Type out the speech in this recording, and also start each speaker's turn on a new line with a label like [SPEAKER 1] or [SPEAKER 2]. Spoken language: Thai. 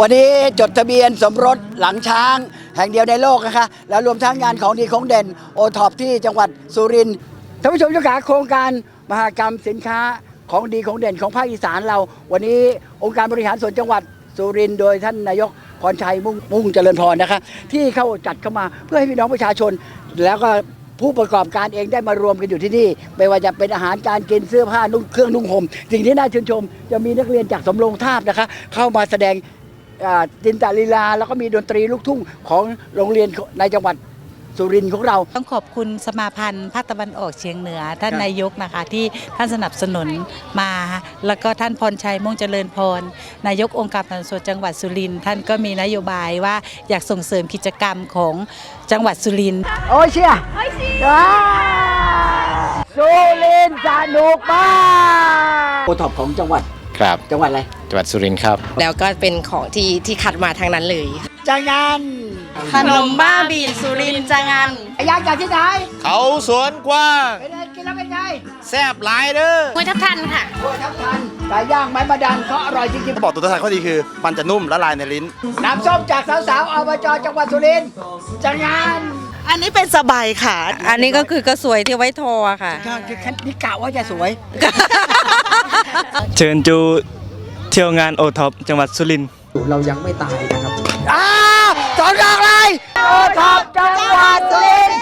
[SPEAKER 1] วันนี้จดทะเบียนสมรสหลังช้าง แห่งเดียวในโลกนะคะ แล้วรวมทั้งงานของดีของเด่นโอท็อปที่จังหวัดสุรินทร์ท่านผู้ชมเจ้าขาโครงการมหากรรมสินค้าของดีของเด่นของภาคอีสานเรา วันนี้องค์การบริหารส่วนจังหวัดสุรินทร์โดยท่านนายกพรชัยมุ่งมุ่งเจริญพรนะคะ ที่เข้าจัดเข้ามาเพื่อให้พี่น้องประชาชน แล้วก็ผู้ประกอบการเองได้มารวมกันอยู่ที่นี่ ไม่ว่าจะเป็นอาหารการกินเสื้อผ้านุ่งเครื่องนุ่งห่มสิ่งที่น่าชื่นชม จะมีนักเรียนจากสำโรงทาบนะคะ เข้ามาแสดง จินตลีลา แล้วก็มีดนตรีลูกทุ่งของโรงเรียนในจังหวัดสุรินทร์ของเรา
[SPEAKER 2] ต้องขอบคุณสมาพันธ์ภาคตะวันออกเฉียงเหนือ ท่าน
[SPEAKER 1] ครับ
[SPEAKER 2] นายกนะคะ ที่ท่านสนับสนุนมา แล้วก็ท่านพรชัยม่วงเจริญพร นายกองค์การบริหารส่วนจังหวัดสุรินทร์ท่านก็มีนโยบายว่าอยากส่งเสริมกิจกรรมของจังหวัดสุรินทร์
[SPEAKER 1] โอ้ยเชียโอ้ยเชียสุรินทร์สนุกมากโอท็อปของจังหวัด
[SPEAKER 3] ครับ
[SPEAKER 1] จังหวัดอะไร
[SPEAKER 3] จังหวัดสุรินทร์ครับ
[SPEAKER 4] แล้วก็เป็นของที่ที่คัดมาทางนั้นเลย
[SPEAKER 1] จังงาน
[SPEAKER 4] ขนมบ้าบินสุรินจังงัน
[SPEAKER 1] ไอ้ยางจากที่ไหน
[SPEAKER 3] เขาสวนกว้าง
[SPEAKER 1] เป็นไงกินแล้วเป็นไง
[SPEAKER 3] แซบหลายเด้อ
[SPEAKER 4] คุยทับทันค่ะ
[SPEAKER 1] โอ้ยทับทันไก่ย่างไม้มาดันเขาอร่อยจริง
[SPEAKER 5] ถ้าบอกตัวทานข้อดีคือ มันจะนุ่มละลายในลิ้น
[SPEAKER 1] ๆน้ำส้มจากสาวๆอบจจังหวัดสุรินทร์จังงาน
[SPEAKER 6] อันนี้เป็นสบายค่ะ
[SPEAKER 4] อันนี้ก็คือกระสวยที่ไว้ทอค่ะ
[SPEAKER 1] นี่กะว่าจะสวย
[SPEAKER 7] เชิญจู เที่ยวงานโอท็อปจังหวัดสุรินทร์
[SPEAKER 1] เรายังไม่ตายนะครับอ้าสอนรองเลยโอท็อปจังหวัดสุรินทร์เย้